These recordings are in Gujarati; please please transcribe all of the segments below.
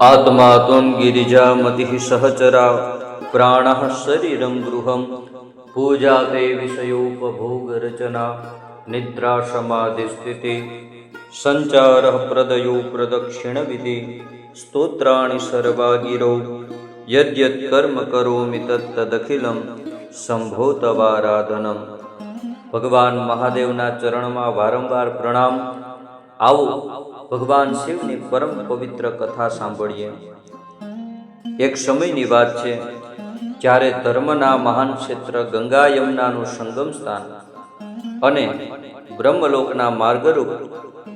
આત્મા ત્વં ગિરિજામતિ સહચરા પ્રાણ શરીરમ ગૃહમ પૂજા તે વિષયોપભોગરચના નિદ્રા સમાધિ સ્થિતિ સંચાર પ્રદયો પ્રદક્ષિણવિધિ સ્તોત્રાણી સર્વા ગિરો યદ્યત કર્મ કરોમિ તદખિલમ સંભો તવારાધનમ ભગવાન મહાદેવના ચરણમાં વારંવાર પ્રણામ આવો ભગવાન શિવની પરમ પવિત્ર કથા સાંભળીએ. એક સમયની વાત છે, જ્યારે ધર્મના મહાન ક્ષેત્ર ગંગા યમુનાનું સંગમ સ્થાન અને બ્રહ્મલોકના માર્ગરૂપ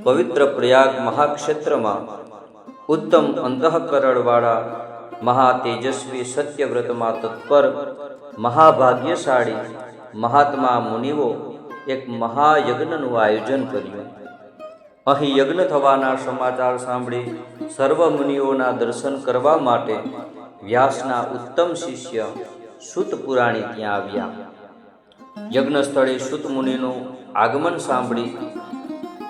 પવિત્ર પ્રયાગ મહાક્ષેત્રમાં ઉત્તમ અંતઃકરણવાળા મહા તેજસ્વી સત્યવ્રતમાં તત્પર મહાભાગ્યશાળી મહાત્મા મુનિઓ એક મહાયજ્ઞનું આયોજન કર્યું. અહીં યજ્ઞ થવાના સમાચાર સાંભળી સર્વ મુનિઓના દર્શન કરવા માટે વ્યાસના ઉત્તમ શિષ્ય સુત પુરાણી ત્યાં આવ્યા. યજ્ઞ સ્થળે સુત મુનિનું આગમન સાંભળી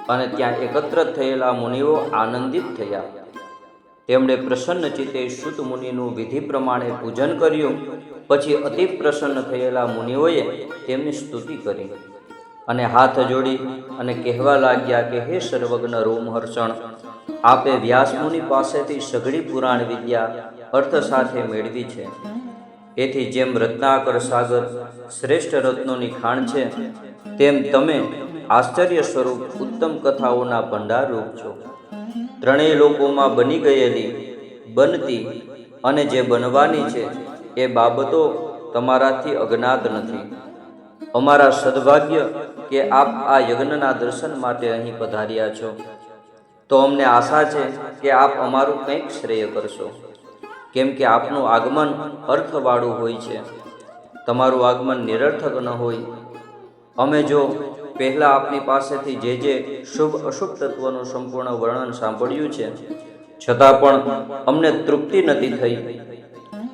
અને ત્યાં એકત્ર થયેલા મુનિઓ આનંદિત થયા. તેમણે પ્રસન્ન ચિત્તે સુત મુનિનું વિધિ પ્રમાણે પૂજન કર્યું, પછી અતિ પ્રસન્ન થયેલા મુનિઓએ તેમની સ્તુતિ કરી. અને હાથ જોડી અને કહેવા લાગ્યા કે, હે સર્વજ્ઞ રોમહર્ષણ, આપે વ્યાસમુનિ પાસેથી સઘળી પુરાણ વિદ્યા અર્થ સાથે મેળવી છે. એથી જેમ રત્નાકર સાગર શ્રેષ્ઠ રત્નોની ખાણ છે, તેમ તમે આશ્ચર્ય સ્વરૂપ ઉત્તમ કથાઓના ભંડાર રૂપ છો. ત્રણેય લોકોમાં બની ગયેલી બનતી અને જે બનવાની છે, એ બાબતો તમારાથી અજ્ઞાત નથી. અમારા સદભાગ્ય કે આપ આ યજ્ઞના દર્શન માટે અહીં પધાર્યા છો. તો અમને આશા છે કે આપ અમારું કંઈક શ્રેય કરશો. કેમ કે આપનું આગમન અર્થવાળું હોય છે. તમારું આગમન નિરર્થક ન હોય. અમે જો પહેલાં આપની પાસેથી જે જે શુભ અશુભ તત્વનું સંપૂર્ણ વર્ણન સાંભળ્યું છે, છતાં પણ અમને તૃપ્તિ નથી થઈ.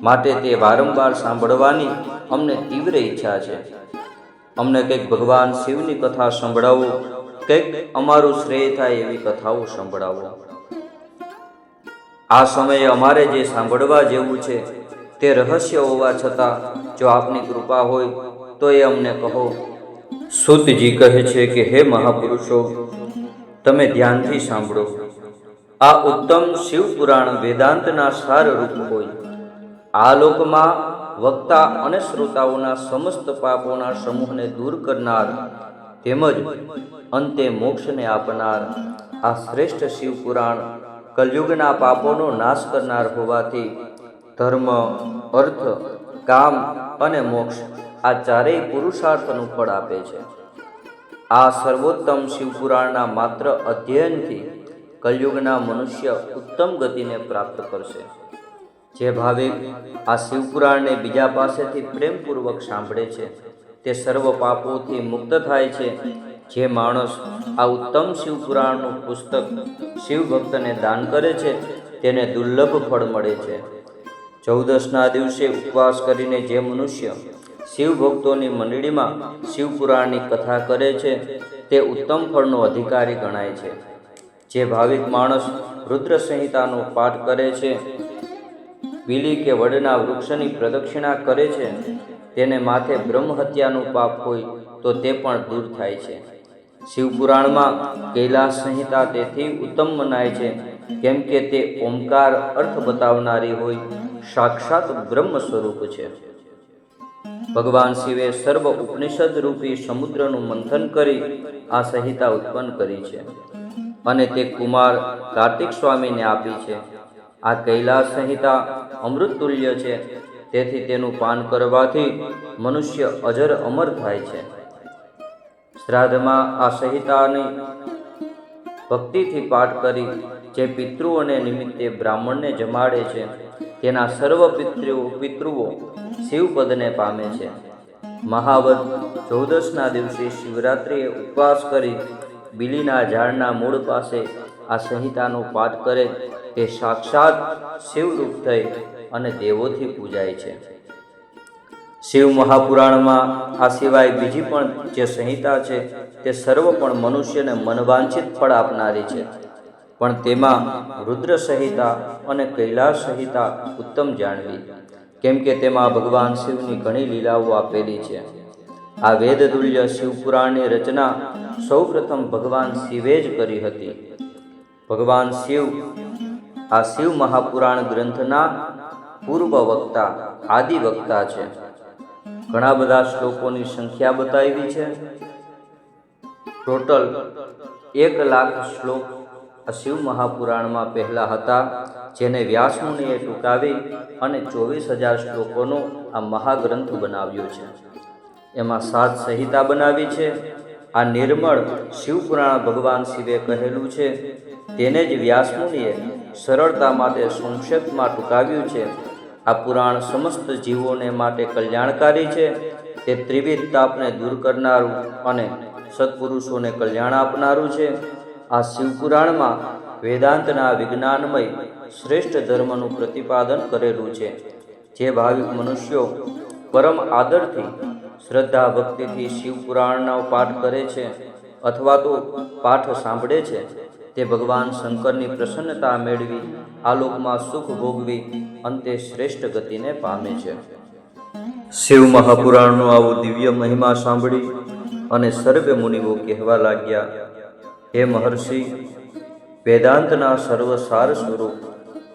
માટે તે વારંવાર સાંભળવાની અમને તીવ્ર ઈચ્છા છે. અમને કંઈક ભગવાન શિવની કથા સંભળાવો, કંઈક અમારું શ્રેય થાય એવી કથાઓ સંભળાવો. આ સમયે અમારે જે સાંભળવા જેવું છે તે રહસ્ય હોવા છતાં જો આપની કૃપા હોય તો એ અમને કહો. સુતજી કહે છે કે, હે મહાપુરુષો, તમે ધ્યાનથી સાંભળો. આ ઉત્તમ શિવ પુરાણ વેદાંતના સારરૂપ હોય. આ લોકમાં વક્તા અને શ્રોતાઓના સમસ્ત પાપોના સમૂહને દૂર કરનાર, તેમજ અંતે મોક્ષને આપનાર, આ શ્રેષ્ઠ શિવ પુરાણ કલયુગના પાપોનો નાશ કરનાર હોવાથી ધર્મ, અર્થ, કામ અને મોક્ષ આ ચારેય પુરુષાર્થનું ફળ આપે છે. આ સર્વોત્તમ શિવપુરાણના માત્ર અધ્યયનથી કલયુગના મનુષ્ય ઉત્તમ ગતિને પ્રાપ્ત કરશે. જે ભાવિક આ શિવપુરાણને બીજા પાસેથી પ્રેમપૂર્વક સાંભળે છે, તે સર્વ પાપોથી મુક્ત થાય છે. જે માણસ આ ઉત્તમ શિવપુરાણનું પુસ્તક શિવભક્તને દાન કરે છે, તેને દુર્લભ ફળ મળે છે. ચૌદસના દિવસે ઉપવાસ કરીને જે મનુષ્ય શિવભક્તોની મંડળીમાં શિવપુરાણની કથા કરે છે, તે ઉત્તમ ફળનો અધિકારી ગણાય છે. જે ભાવિક માણસ રુદ્ર સંહિતાનો પાઠ કરે છે બીલી કે વડના વૃક્ષની પ્રદક્ષિણા કરે છે, તેને માથે બ્રહ્મ હત્યાનું પાપ હોય તો તે પણ દૂર થાય છે. શિવપુરાણમાં કૈલાસ સંહિતા તેથી ઉત્તમ મનાય છે, કેમ કે તે ઓમકાર અર્થ બતાવનારી હોય, સાક્ષાત બ્રહ્મ સ્વરૂપ છે. ભગવાન શિવે સર્વ ઉપનિષદ રૂપી સમુદ્રનું મંથન કરી આ સંહિતા ઉત્પન્ન કરી છે. અને તે કુમાર કાર્તિક સ્વામીને આપી છે. આ કૈલાસ સંહિતા અમૃત તુલ્ય છે. તેથી તેનું પાન કરવાથી મનુષ્ય અજર અમર થાય છે. શ્રાદ્ધમાં આ સંહિતાની ભક્તિથી પાઠ કરી જે પિતૃઓને નિમિત્તે બ્રાહ્મણને જમાડે છે, તેના સર્વ પિતૃઓ પિતૃઓ શિવપદને પામે છે. મહાવત ચૌદસના દિવસે શિવરાત્રિએ ઉપવાસ કરી બિલીના ઝાડના મૂળ પાસે આ સંહિતાનો પાઠ કરે તે સાક્ષાત શિવરૂપ થઈ અને દેવોથી પૂજાય છે. શિવ મહાપુરાણમાં આ સિવાય બીજી પણ જે સંહિતા છે, તે સર્વ પણ મનુષ્યને મનવાંછિત ફળ આપનારી છે. પણ તેમાં રુદ્ર સંહિતા અને કૈલાસ સંહિતા ઉત્તમ જાણવી, કેમ કે તેમાં ભગવાન શિવની ઘણી લીલાઓ આપેલી છે. આ વેદતુલ્ય શિવપુરાણની રચના સૌપ્રથમ ભગવાન શિવે જ કરી હતી. ભગવાન શિવ આ શિવ મહાપુરાણ ગ્રંથના પૂર્વ વક્તા આદિ વક્તા છે. ઘણા બધા શ્લોકોની સંખ્યા બતાવી છે. ટોટલ એક લાખ શ્લોક આ શિવ મહાપુરાણમાં પહેલા હતા, જેને વ્યાસમુનિએ ટૂંકાવી અને ચોવીસ હજાર શ્લોકોનો આ મહાગ્રંથ બનાવ્યો છે. એમાં સાત સંહિતા બનાવી છે. આ નિર્મળ શિવપુરાણ ભગવાન શિવે કહેલું છે. તેને જ વ્યાસમુનિએ સરળતા માટે સંક્ષેપમાં ટૂંકાવ્યું છે. આ પુરાણ સમસ્ત જીવોને માટે કલ્યાણકારી છે. તે ત્રિવિધ તાપને દૂર કરનારું અને સત્પુરુષોને કલ્યાણ આપનારું છે. આ શિવપુરાણમાં વેદાંતના વિજ્ઞાનમય શ્રેષ્ઠ ધર્મનું પ્રતિપાદન કરેલું છે. જે ભાવિક મનુષ્યો પરમ આદરથી, શ્રદ્ધા ભક્તિથી શિવપુરાણનો પાઠ કરે છે અથવા તો પાઠ સાંભળે છે. તે ભગવાન શંકરની પ્રસન્નતા મેળવી, આ લોકમાં સુખ ભોગવી અંતે શ્રેષ્ઠ ગતિને પામે છે. શિવ મહાપુરાણનો આવો દિવ્ય મહિમા સાંભળી અને સર્વે મુનિઓ કહેવા લાગ્યા, હે મહર્ષિ, વેદાંતના સર્વસાર સ્વરૂપ,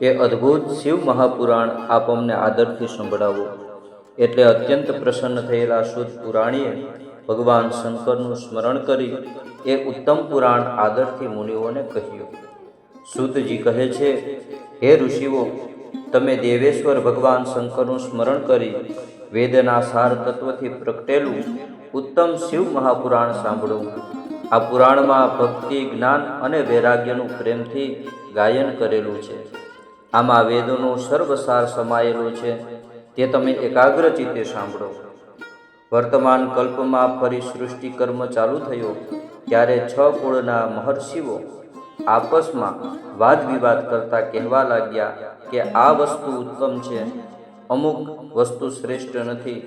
એ અદ્ભુત શિવ મહાપુરાણ આપ અમને આદરથી સંભળાવો. એટલે અત્યંત પ્રસન્ન થયેલા શુદ્ધ પુરાણીએ ભગવાન શંકરનું સ્મરણ કરી એ ઉત્તમ પુરાણ આદરથી મુનિઓને કહ્યું. સૂતજી કહે છે, હે ઋષિઓ, તમે દેવેશ્વર ભગવાન શંકરનું સ્મરણ કરી વેદના સાર તત્વથી પ્રગટેલું ઉત્તમ શિવ મહાપુરાણ સાંભળો. આ પુરાણમાં ભક્તિ, જ્ઞાન અને વૈરાગ્યનું પ્રેમથી ગાયન કરેલું છે. આમાં વેદોનો સર્વસાર સમાયેલો છે, તે તમે એકાગ્ર ચિત્તે સાંભળો. વર્તમાન કલ્પમાં ફરી સૃષ્ટિ કર્મ ચાલુ થયો. ત્યારે છ કુળના મહર્ષિઓ આપસમાં વાદ વિવાદ કરતા કહેવા લાગ્યા કે આ વસ્તુ ઉત્તમ છે. અમુક વસ્તુ શ્રેષ્ઠ નથી,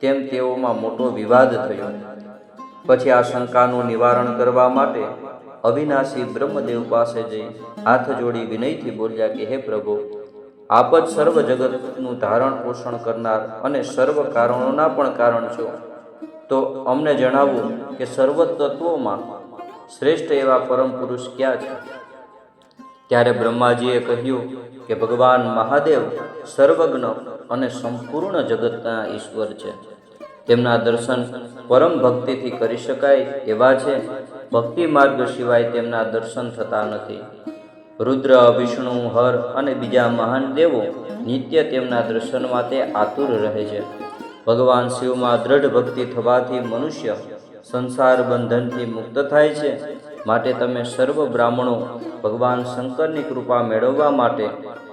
તેમ તેઓમાં મોટો વિવાદ થયો. પછી આ શંકાનું નિવારણ કરવા માટે અવિનાશી બ્રહ્મદેવ પાસે જઈ હાથ જોડી વિનયથી બોલ્યા કે, હે પ્રભુ, આપ જ સર્વ જગતનું ધારણ પોષણ કરનાર અને સર્વ કારણોના પણ કારણ છો. તો અમને જણાવવું કે સર્વ તત્વોમાં શ્રેષ્ઠ એવા પરમ પુરુષ ક્યાં છે? ત્યારે બ્રહ્માજીએ કહ્યું કે ભગવાન મહાદેવ સર્વજ્ઞ અને સંપૂર્ણ જગતના ઈશ્વર છે. તેમના દર્શન પરમ ભક્તિથી કરી શકાય એવા છે. ભક્તિ માર્ગ સિવાય તેમના દર્શન થતા નથી. રુદ્ર, વિષ્ણુ, હર અને બીજા મહાન દેવો નિત્ય તેમના દર્શન માટે આતુર રહે છે. ભગવાન શિવમાં દ્રઢ ભક્તિ થવાથી મનુષ્ય સંસાર બંધનથી મુક્ત થાય છે. માટે તમે સર્વ બ્રાહ્મણો ભગવાન શંકરની કૃપા મેળવવા માટે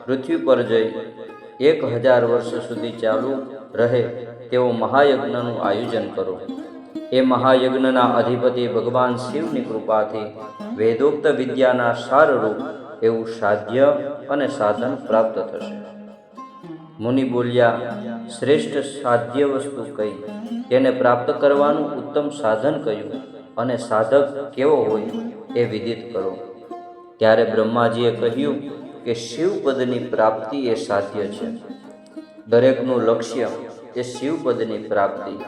પૃથ્વી પર જઈ એક હજાર વર્ષ સુધી ચાલુ રહે તેવો મહાયજ્ઞનું આયોજન કરો. એ મહાયજ્ઞના અધિપતિ ભગવાન શિવની કૃપાથી વેદોક્ત વિદ્યાના સારરૂપ એવું સાધ્ય અને સાધન પ્રાપ્ત થશે. મુનિ બોલ્યા, શ્રેષ્ઠ સાધ્ય વસ્તુ કઈ? તેને પ્રાપ્ત કરવાનું ઉત્તમ સાધન કહ્યું અને સાધક કેવો હોય એ વિદિત કરો. ત્યારે બ્રહ્માજીએ કહ્યું કે શિવપદની પ્રાપ્તિ એ સાધ્ય છે. દરેકનું લક્ષ્ય એ શિવપદની પ્રાપ્તિ.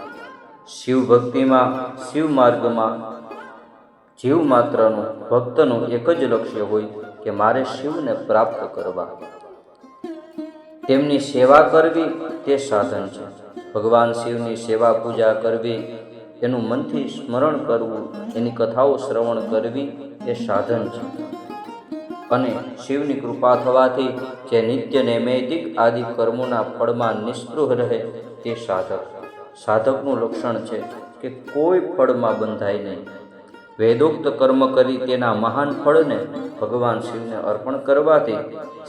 શિવ ભક્તિમાં શિવ માર્ગમાં જીવ માત્રનું ભક્તનું એક જ લક્ષ્ય હોય કે મારે શિવને પ્રાપ્ત કરવા. તેમની સેવા કરવી તે સાધન છે. ભગવાન શિવની સેવા પૂજા કરવી, એનું મનથી સ્મરણ કરવું, એની કથાઓ શ્રવણ કરવી એ સાધન છે. અને શિવની કૃપા થવાથી જે નિત્ય નૈમિતિક આદિ કર્મોના ફળમાં નિષ્પૃહ રહે તે સાધક. સાધકનું લક્ષણ છે કે કોઈ ફળમાં બંધાય નહીં. વેદોક્ત કર્મ કરી તેના મહાન ફળને ભગવાન શિવને અર્પણ કરવાથી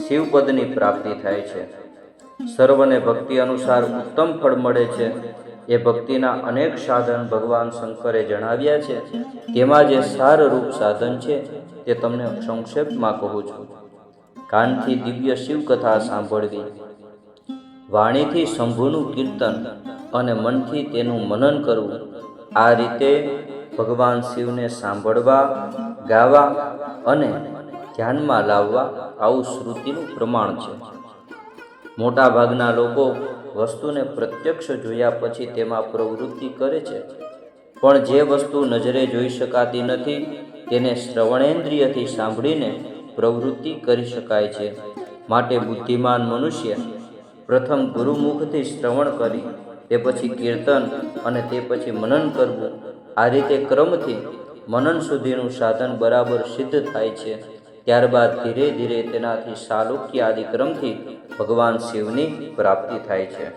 શિવપદની પ્રાપ્તિ થાય છે. સર્વને ભક્તિ અનુસાર ઉત્તમ ફળ મળે છે. એ ભક્તિના અનેક સાધન ભગવાન શંકરે જણાવ્યા છે. તેમાં જે સારરૂપ સાધન છે, તે તમને સંક્ષેપમાં કહું છું. કાનથી દિવ્ય શિવકથા સાંભળવી. વાણીથી શંભુનું કીર્તન અને મનથી તેનું મનન કરવું. આ રીતે ભગવાન શિવને સાંભળવા, ગાવા અને ધ્યાનમાં લાવવા આવું શ્રુતિનું પ્રમાણ છે. મોટા ભાગના લોકો વસ્તુને પ્રત્યક્ષ જોયા પછી તેમાં પ્રવૃત્તિ કરે છે. પણ જે વસ્તુ નજરે જોઈ શકાતી નથી, તેને શ્રવણેન્દ્રિયથી સાંભળીને પ્રવૃત્તિ કરી શકાય છે. માટે બુદ્ધિમાન મનુષ્ય પ્રથમ ગુરુમુખથી શ્રવણ કરી, તે પછી કીર્તન અને તે પછી મનન કરવું, આ રીતે ક્રમથી મનન સુધીનું સાધન બરાબર સિદ્ધ થાય છે. ત્યારબાદ ધીરે ધીરે તેનાથી સાલુક્ય આદિ ક્રમથી ભગવાન શિવની પ્રાપ્તિ થાય છે.